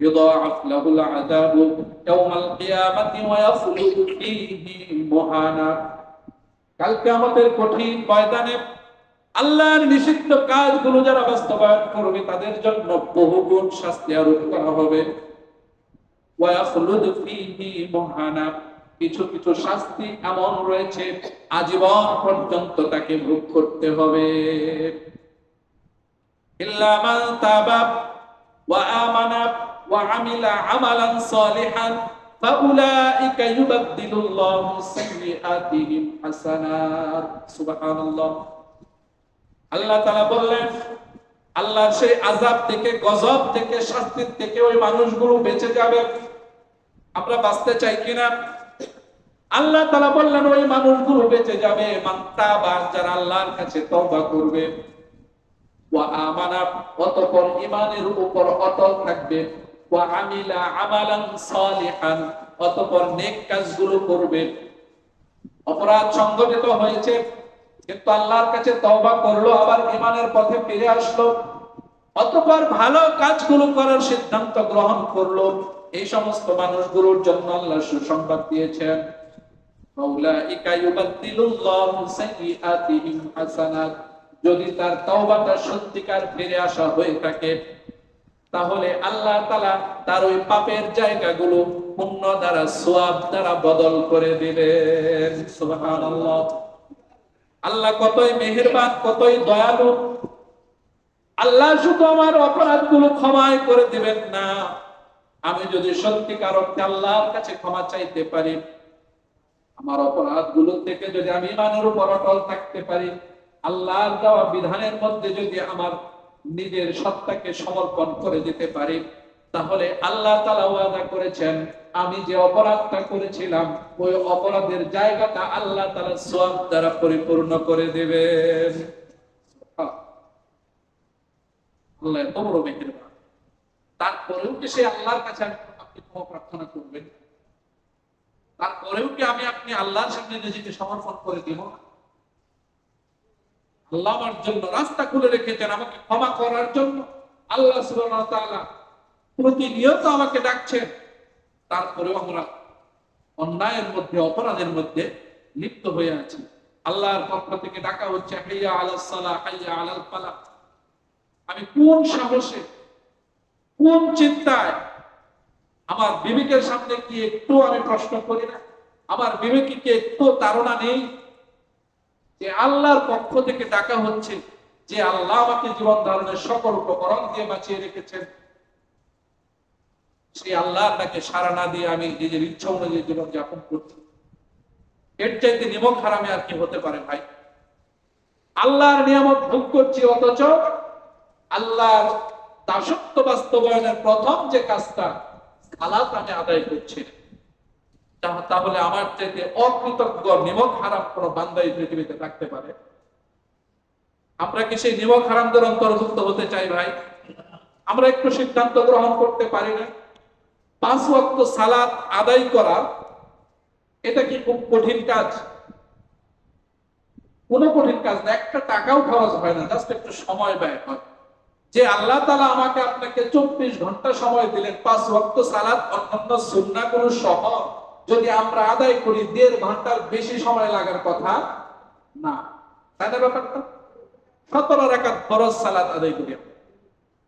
يضاعف له العذاب يوم القيامة ويخلد فيه مهانا কালকে আমাদের কঠিন ময়দানে আল্লাহর নিষিদ্ধ কাজগুলো যারা বাস্তবায়ন করবে তাদের জন্য বহুগুণ শাস্তি আরোপ করা হবে ওয়াখলুদ ফীহি মুহানা কিছু কিছু শাস্তি এমন রয়েছে আজীবন পর্যন্ত তাকে ভোগ করতে হবে ইল্লা মান তাবা ওয়া আমানা ওয়া আমিলা আমালান সালিহান فأولئك يبدل الله سيئاتهم حسنات سبحان الله আল্লাহ তাআলা বললেন আল্লাহর সেই আযাব থেকে গজব থেকে শাস্তির থেকে ওই মানুষগুলো বেঁচে যাবে আমরা বাঁচতে চাই কিনা আল্লাহ তাআলা বললেন ওই মানুষগুলো বেঁচে যাবে মান্তা বা যারা আল্লাহর কাছে তওবা করবে ওয়া আমানা অতঃপর ঈমানের উপর অটল থাকবে আমালান সালিহান, অতঃপর কাজগুলো করবে। অপরাধ সংগঠিত হয়েছে, কিন্তু আল্লাহর কাছে তওবা করল, আবার পথে ফিরে আসলো। অতঃপর ভালো কাজগুলো করার সিদ্ধান্ত গ্রহণ করল। এই সমস্ত মানুষগুলোর জন্য আল্লাহ সুসংবাদ দিয়েছেন। যদি তার তওবাটা সত্যিকার ফিরে আসা হয়ে থাকে তাহলে আল্লাহ তাআলা তার ওই পাপের জায়গাগুলো পুণ্য দ্বারা সোয়াব দ্বারা বদল করে দিলেন। আল্লাহ কতই মেহেরবান, কতই দয়ালু। আল্লাহ শুধু আমার অপরাধগুলো ক্ষমায় করে দিবেন না। আমি যদি সত্যিকার অর্থে আল্লাহর কাছে ক্ষমা চাইতে পারি, আমার অপরাধগুলো থেকে যদি আমি ইমানের উপর অটল থাকতে পারি, আল্লাহর দেওয়া বিধানের মধ্যে যদি আমার নিজের সত্তাকে সমর্পণ করে দিতে পারি। তাহলে আল্লাহ তালা ওয়াদা করেছেন, আমি যে অপরাধটা করেছিলাম, ওই অপরাধের জায়গাটা আল্লাহ তালা সোয়াব দ্বারা পরিপূর্ণ করে দেবেন। তারপরেও কি সে আল্লাহর কাছে আপনি ক্ষমা প্রার্থনা করবেন? তারপরেও কি আমি আপনি আল্লাহর সামনে নিজেকে সমর্পণ করে দিব? না আল্লাহ জন্য রাস্তা খুলে রেখেছেন আমাকে ক্ষমা করার জন্য। আল্লাহ সুবহানাহু তাআলা প্রতিনিয়ত আমাকে ডাকছেন। তারপরেও আমরা অন্যায়ের মধ্যে, অপরাধের মধ্যে লিপ্ত হয়ে আছি। আল্লাহর পক্ষ থেকে ডাকা হচ্ছে, হাইয়া আলাস সালাহ, হাইয়া আলাল ফালাহ। আমি কোন সাহসে, কোন চিন্তায় আমার বিবেকের সামনে কি একটু আমি প্রশ্ন করি না? আমার বিবেকে কি একটু তাড়না নেই? যে আল্লাহর পক্ষ থেকে ডাকা হচ্ছে যে আল্লাহ আমাকে জীবন ধারণের সকল উপকরণ দিয়ে বাঁচিয়ে রেখেছেন। সেই আল্লাহর ডাকে সারা না দিয়ে আমি নিজের ইচ্ছা অনুযায়ী জীবন যাপন করছি। এর চাইতে নিমক হারামে আর কি হতে পারে ভাই? আল্লাহর নিয়ামত ভোগ করছি অথচ আল্লাহর দাসত্ব বাস্তবায়নের প্রথম যে কাজটা সালাত আমি আদায় করছি। তা- তাহলে আমার চাইতে অকৃতজ্ঞ নিমক হারাম কোন বান্দাই পৃথিবীতে থাকতে পারে? আমরা কি সেই নিমক হারামদের অন্তর্ভুক্ত হতে চাই ভাই? আমরা একটু সিদ্ধান্ত গ্রহণ করতে পারি না। পাঁচ ওয়াক্ত সালাত আদায় করা, এটা কি খুব কঠিন কাজ? কোনো কঠিন কাজ না, একটা টাকাও খরচ হয় না, জাস্ট একটু সময় ব্যয় হয়। যে আল্লাহ তালা আমাকে আপনাকে চব্বিশ ঘণ্টা সময় দিলেন, পাঁচ ওয়াক্ত সালাত, অন্যান্য সুন্না কোন সহ যদি আমরা আদায় করি, দেড় ঘণ্টার বেশি সময় লাগার কথা, না। তাই না ব্যাপারটা সতেরো রেখাত ফরজ সালাত আদায় করি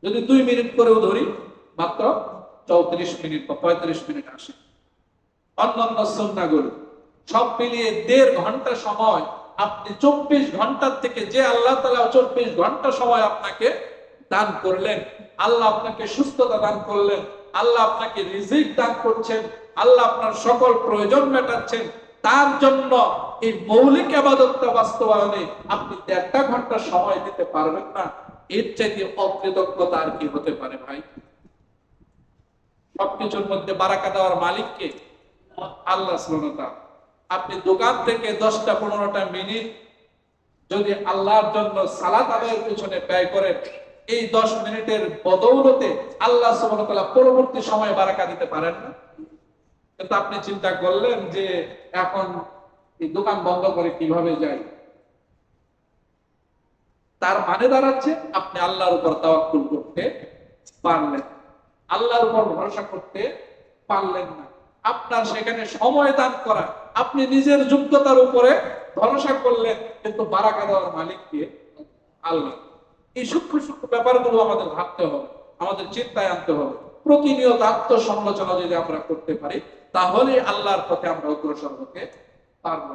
যদি দুই মিনিট করেও ধরি, মাত্র চৌত্রিশ মিনিট বা পঁয়ত্রিশ মিনিট আসে। অন্যান্য সুন্নাগুলো সব মিলিয়ে দেড় ঘণ্টা সময় আপনি চব্বিশ ঘণ্টার থেকে যে আল্লাহ তালা চব্বিশ ঘণ্টা সময় আপনাকে দান করলেন, আল্লাহ আপনাকে সুস্থতা দান করলেন, আল্লাহ আপনাকে রিজিক দান করছেন আল্লাহ আপনার সকল প্রয়োজন মেটাচ্ছেন। তার জন্য এই মৌলিক আবাদতটা বাস্তবায়নে আপনি দেড়টা ঘণ্টা সময় দিতে পারবেন না, এর চাইতে অকৃতজ্ঞতা আর কি হতে পারে ভাই? সবকিছুর মধ্যে বারাকা দেওয়ার মালিককে? আল্লাহ শ্রোতা আপনি দোকান থেকে দশটা পনেরোটা মিনিট যদি আল্লাহর জন্য সালাত আদায়ের পিছনে ব্যয় করেন, এই দশ মিনিটের বদৌলতে আল্লাহ সুবহানাহু পরবর্তী সময় বারাকা দিতে পারেন না? কিন্তু আপনি চিন্তা করলেন যে এখন দোকান বন্ধ করে কীভাবে যাই? তার মানে দাঁড়াচ্ছে আপনি আল্লাহর উপর তাওয়াক্কুল করতে পারলেন। আল্লাহর উপর ভরসা করতে পারলেন না। আপনার সেখানে সময় দান করা, আপনি নিজের যোগ্যতার উপরে ভরসা করলেন, কিন্তু বারাকা দেওয়ার মালিক কে আল্লাহ। এই সূক্ষ্ম সূক্ষ্ম ব্যাপারগুলো আমাদের ভাবতে হবে, আমাদের চিন্তায় আনতে হবে। প্রতিনিয়ত আত্মসমালোচনা যদি আমরা করতে পারি তাহলে আল্লাহর পথে আমরা অগ্রসর হতে পারব।